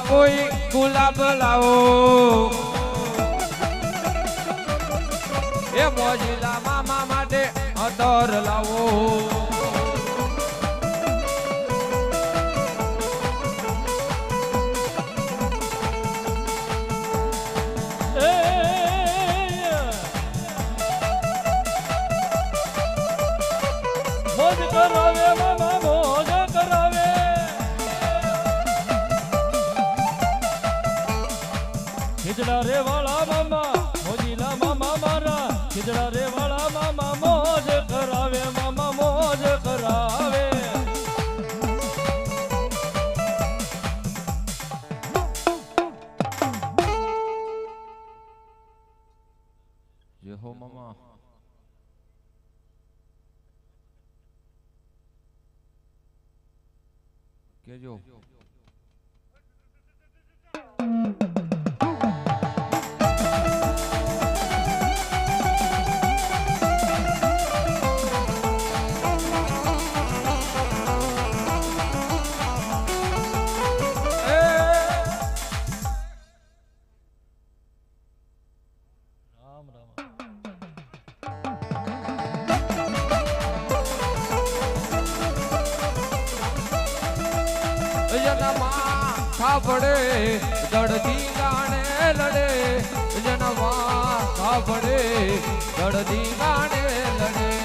કોઈ ગુલાબ લાવો. એ મોજીલા મામા માટે અતર લાવો. yo. ખાપડે દડદી ગાણે લડે.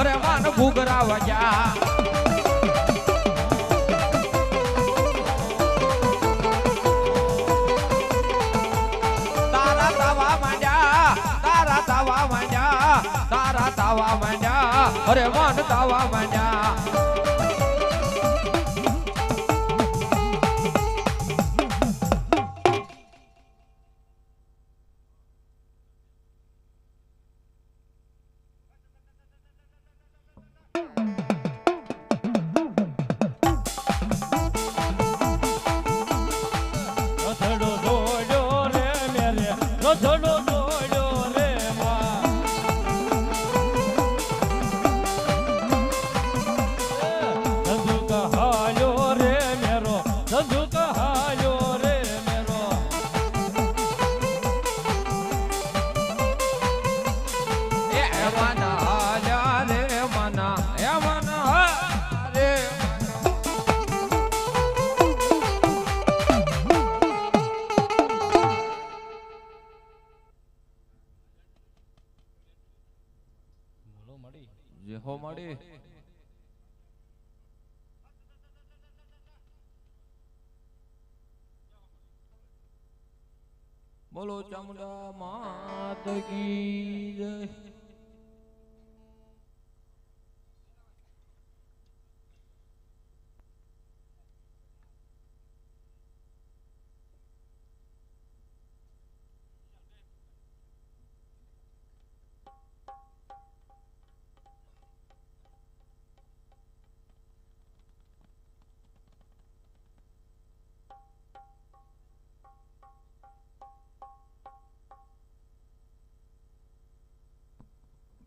અરે માન તાવા માંડ્યા તારા તાવા માંડ્યા અરે મન તાવા માંડ્યા. બોલો ચામુંડા માત કી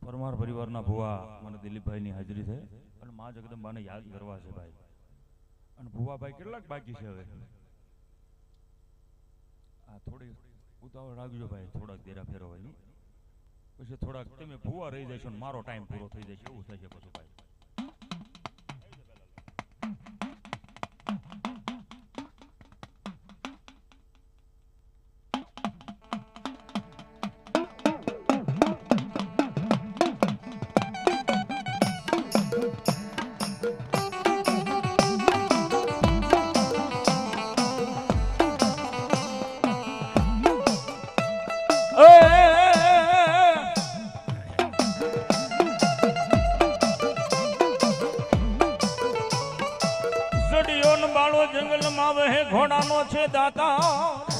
પરમાર પરિવારના ભુવા મને દિલીપભાઈની હાજરી છે. અને મા જગદંબાને યાદ કરવા છે ભાઈ. અને ભુવાભાઈ કેટલાક બાકી છે હવે. આ થોડી ઉતાવળ રાખજો ભાઈ, થોડાક દેરા ફેરવવાની પછી થોડાક તમે ભુવા રહી જશો ને મારો ટાઈમ પૂરો થઈ જશે, એવું થશે પછી ભાઈ. જડીઓન બાળો જંગલમાં વહે ઘોડાનો છે દાતા.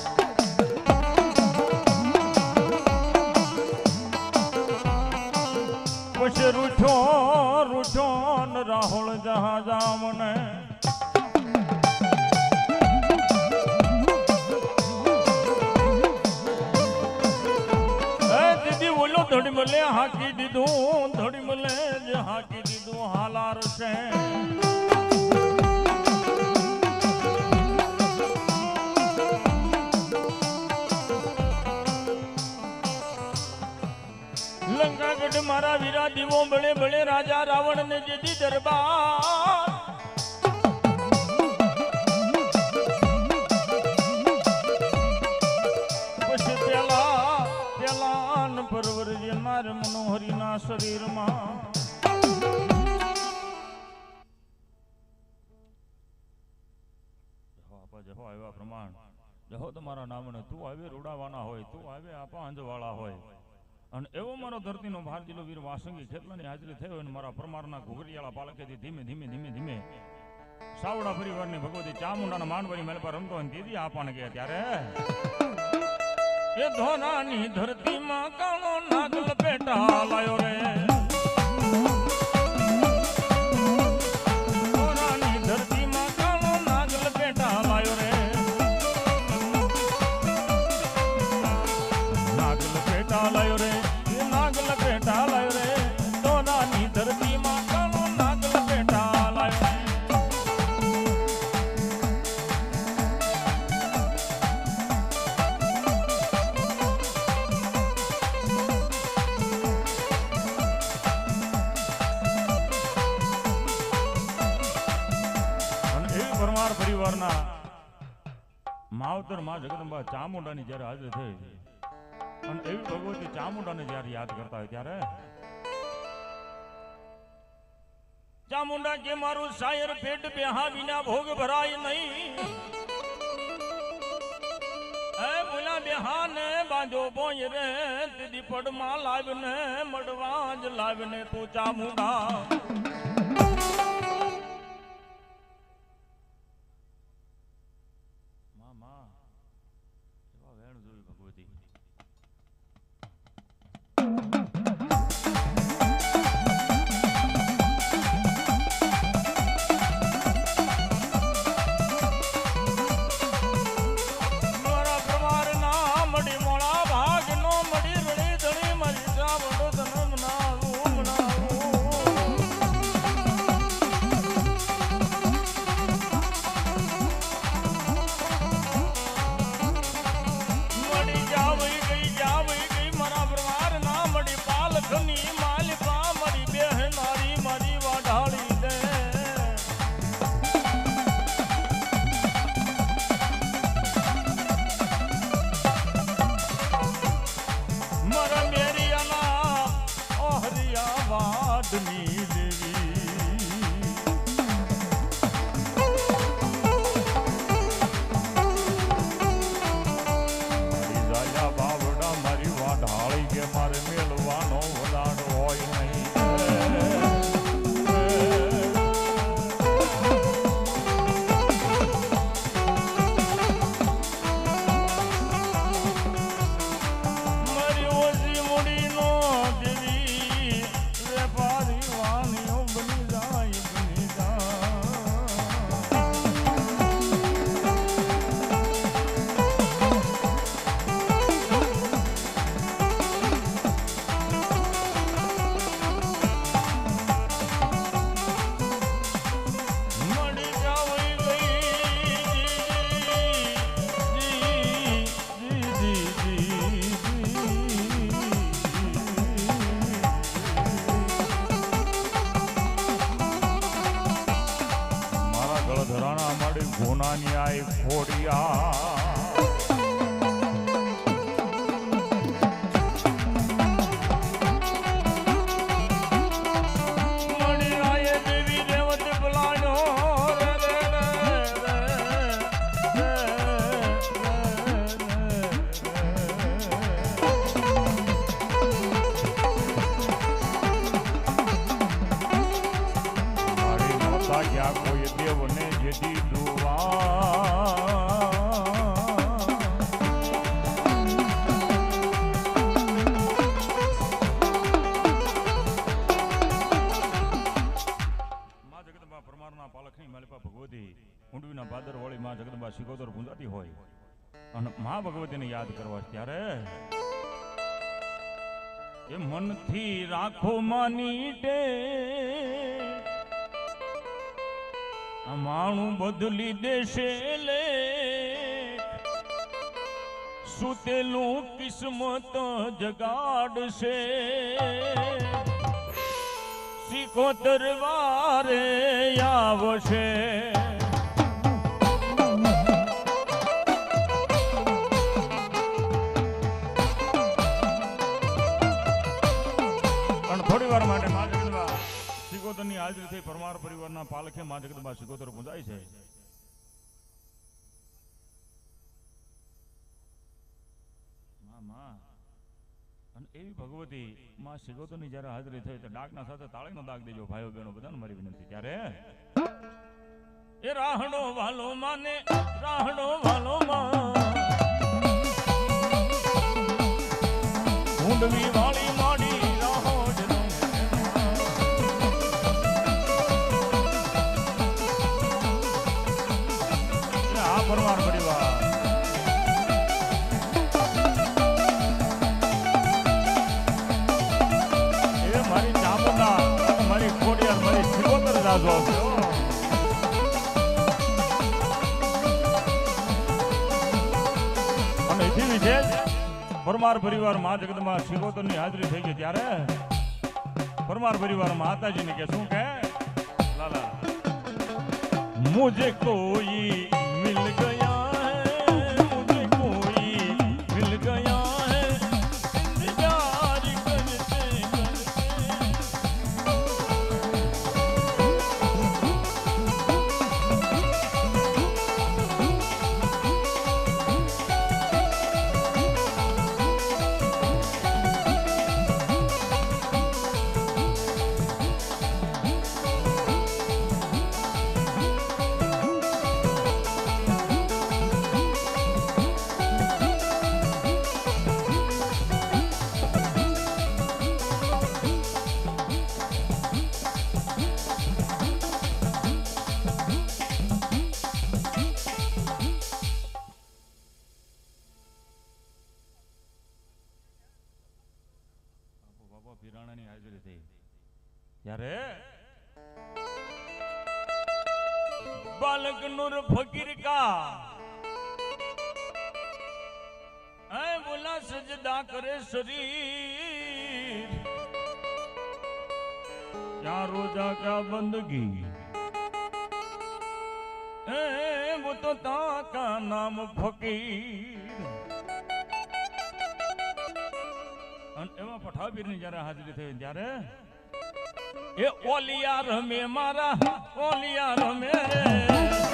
હાકી દીધું ધડી મલે જે હાકી દીધું, હાલાર છે. લંકાગઢ મારા વીરા દીવો બળે બળે રાજા રાવણ ને દીધી દરબાર. જહો તમારા નામને, તું આવે રોડાવાના હોય, તું આવે આપા અંજવાળા હોય. અને એવો મારો ધરતીનો ભારતીલો વીર વાસંગી ખેતલાની હાજરી થયો અને મારા પરમારના ઘુઘરિયાળા પાલકેથી ધીમે ધીમે ધીમે ધીમે સાવડા પરિવારની ભગવતી ચામુંડાના માનવરી મેલ પર રમતો અને દીદી આપાને ગયા ત્યારે. એ ધોનાની ધરતીમાં કાળો નાગલ પેટા લાયો રે. માવતરમાં જગદંબા ચામુંડાની જ્યારે હાજર થઈ, અને એવી ભગવતી ચામુંડાને જ્યારે યાદ કરતા હોય ત્યારે, ચામુંડા કે મારું શાયર પેટ બેહા વિના ભોગ ભરાય નહીં. એ મુલા બેહાને બાંધો બોય રે દીદી લાવીને મડવા જ લાવીને તું ચામુંડા. Bunanyay Kodia. જગદંબા પરમારના પાલખની માલિપા ભગવતી કુંડવીના ભાદર વળી માં જગદંબા સિકોદર ગુંજાતી હોય. અને મા ભગવતીને યાદ કરવા ત્યારે એ મનથી રાખો માની માણું બદલી દેશે લે. સુતેલું કિસ્મત જગાડશે. શીખો દરવારે આવશે. પણ થોડી વાર માટે સિકોતરની હાજરી થઈ પરમાર પરિવારના પાલખે મા જગદંબા સિકોતર પૂજાય છે. એવી ભગવતી માં સિકોતરની જ્યારે હાજરી થઈ તો ડાકના સાથે તાળીનો દાગ દેજો, ભાઈઓ બહેનો, બધાને મારી વિનંતી. ત્યારે એ રાહણો વાલો માને, રાહણો વાલો માં. થી વિશેષ પરમાર પરિવાર મા જગદમાં શિરોતરની હાજરી થઈ ગઈ ત્યારે? પરમાર પરિવાર માતાજીને કે શું કે? લાલા. મુજે કોઈ ત્યારે બાલક નુર ફકીર કા ऐ बोला सजदा करे शरीर क्या रोजा क्या बंदगी ए वो तो ताका नाम फकीर અને એમાં પઠાવીરની જ્યારે હાજરી થઈ ત્યારે એ ઓલિયા રમે મારા ઓલિયા રમે. રે